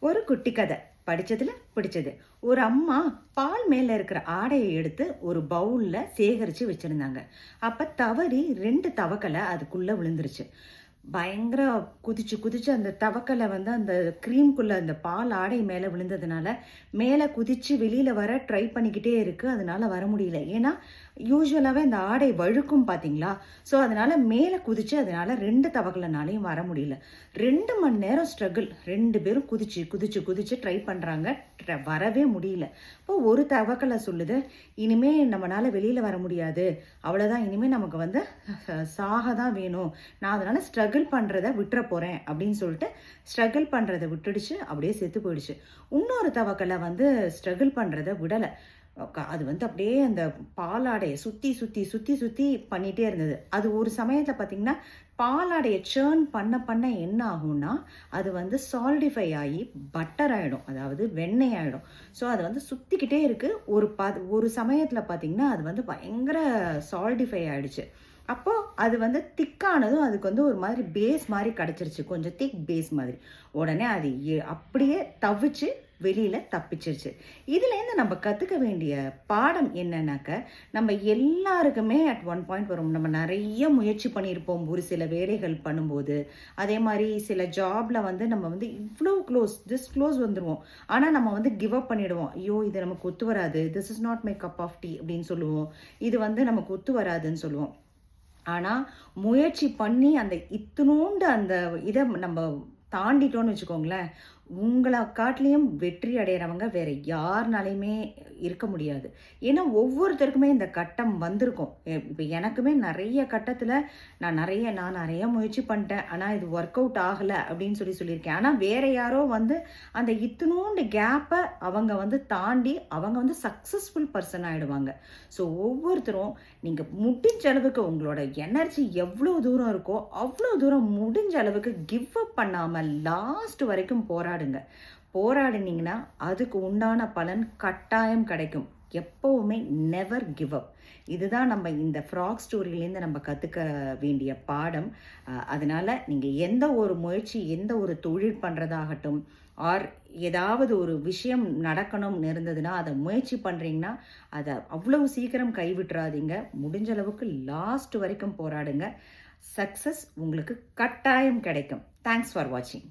ஒரு குட்டி கதை. படித்ததில் பிடிச்சது. ஒரு அம்மா பால் மேலே இருக்கிற ஆடையை எடுத்து ஒரு பவுலில் சேகரித்து வச்சுருந்தாங்க. அப்போ தவறி ரெண்டு தவக்கலை அதுக்குள்ளே விழுந்துருச்சு. பயங்கர குதிச்சு குதிச்சு அந்த தவக்கலை வந்து அந்த க்ரீம்குள்ளே அந்த பால் ஆடை மேலே விழுந்ததுனால மேலே குதிச்சு வெளியில் வர ட்ரை பண்ணிக்கிட்டே இருக்குது அதனால வர முடியல. ஏன்னா யூஸ்வலாகவே அந்த ஆடை வழுக்கும் பார்த்தீங்களா ஸோ அதனால் மேலே குதிச்சு அதனால் ரெண்டு தவக்கலைனாலையும் வர முடியல. ரெண்டு மணி நேரம் ஸ்ட்ரகிள் ரெண்டு பேரும் குதிச்சு குதிச்சு குதிச்சு ட்ரை பண்ணுறாங்க வரவே முடியல. இப்போ ஒரு தவக்கலை சொல்லுது இனிமே நம்மளால் வெளியில் வர முடியாது. அவ்வளோதான் இனிமேல் நமக்கு வந்து சாக தான் வேணும். நான் அதனால் ஸ்ட்ரகிள் பண்ணுறத விட்டுற போகிறேன் அப்படின்னு சொல்லிட்டு ஸ்ட்ரகிள் பண்ணுறதை விட்டுடுச்சு அப்படியே செத்து போயிடுச்சு. இன்னொரு தவக்கலை வந்து ஸ்ட்ரகிள் பண்ணுறத விடலை. அது வந்து அப்படியே அந்த பாலாடையை சுற்றி சுற்றி சுற்றி சுற்றி பண்ணிகிட்டே இருந்தது. அது ஒரு சமயத்தில் பார்த்தீங்கன்னா பாலாடையை சேர்ன் பண்ண பண்ண என்ன ஆகும்னா அது வந்து சால்டிஃபை ஆகி பட்டர் ஆகிடும் அதாவது வெண்ணெய் ஆகிடும் ஸோ அது வந்து சுற்றிக்கிட்டே இருக்குது ஒரு ப ஒரு சமயத்தில் பார்த்தீங்கன்னா அது வந்து பயங்கர சால்டிஃபை ஆகிடுச்சு அப்போது அது வந்து திக்கானதும் அதுக்கு வந்து ஒரு மாதிரி பேஸ் மாதிரி கிடச்சிருச்சு. கொஞ்சம் திக் பேஸ் மாதிரி. உடனே அது அப்படியே தவிச்சு வெளியில் தப்பிச்சிருச்சு. இதுலேருந்து நம்ம கற்றுக்க வேண்டிய பாடம் என்னன்னாக்க நம்ம எல்லாருக்குமே அட் ஒன் பாயிண்ட் வரும். நம்ம நிறைய முயற்சி பண்ணியிருப்போம். ஒரு சில வேலைகள் பண்ணும்போது அதே மாதிரி சில ஜாபில் வந்து நம்ம வந்து இவ்வளோ க்ளோஸ் திஸ் க்ளோஸ் வந்துடுவோம் ஆனால் நம்ம வந்து கிவ் அப் பண்ணிவிடுவோம் ஐயோ இது நமக்கு ஒத்து வராது. This is not my cup of tea அப்படின்னு சொல்லுவோம். இது வந்து நமக்கு ஒத்து வராதுன்னு சொல்லுவோம். ஆனால் முயற்சி பண்ணி அந்த இத்தினோண்டு அந்த இதை நம்ம தாண்டிட்டோம்னு வச்சுக்கோங்களேன் உங்களை காட்டிலையும் வெற்றி அடைகிறவங்க வேற யாருனாலையுமே இருக்க முடியாது. ஏன்னா ஒவ்வொருத்தருக்குமே இந்த கட்டம் வந்திருக்கும். இப்போ எனக்குமே நிறைய கட்டத்தில் நான் நிறைய நான் நிறைய முயற்சி பண்ணிட்டேன். ஆனால் இது ஒர்க் அவுட் ஆகலை அப்படின்னு சொல்லி சொல்லியிருக்கேன். ஆனால் வேற யாரோ வந்து அந்த இத்தினோண்டு கேப்பை அவங்க வந்து தாண்டி அவங்க வந்து சக்ஸஸ்ஃபுல் பர்சன் ஆகிடுவாங்க ஸோ ஒவ்வொருத்தரும் நீங்கள் முடிஞ்ச அளவுக்கு உங்களோட எனர்ஜி எவ்வளோ தூரம் இருக்கோ அவ்வளோ தூரம் முடிஞ்ச அளவுக்கு கிவ் அப் பண்ணாமல் லாஸ்ட் வரைக்கும் போராடுங்க. போராடினீங்கன்னா அதுக்கு உண்டான பலன் கட்டாயம் கிடைக்கும். எப்போவுமே நெவர் கிவ் அப் இதுதான் நம்ம இந்த ஃப்ராக் ஸ்டோரியிலேருந்து நம்ம கற்றுக்க வேண்டிய பாடம். அதனால் நீங்கள் எந்த ஒரு முயற்சி எந்த ஒரு தொழில் பண்ணுறதாகட்டும் ஆர் ஏதாவது ஒரு விஷயம் நடக்கணும்னு இருந்ததுன்னா அதை முயற்சி பண்ணுறீங்கன்னா அதை அவ்வளவு சீக்கிரம் கைவிட்டுறாதீங்க. முடிஞ்ச அளவுக்கு லாஸ்ட் வரைக்கும் போராடுங்க. சக்ஸஸ் உங்களுக்கு கட்டாயம் கிடைக்கும். தேங்க்ஸ் ஃபார் வாட்சிங்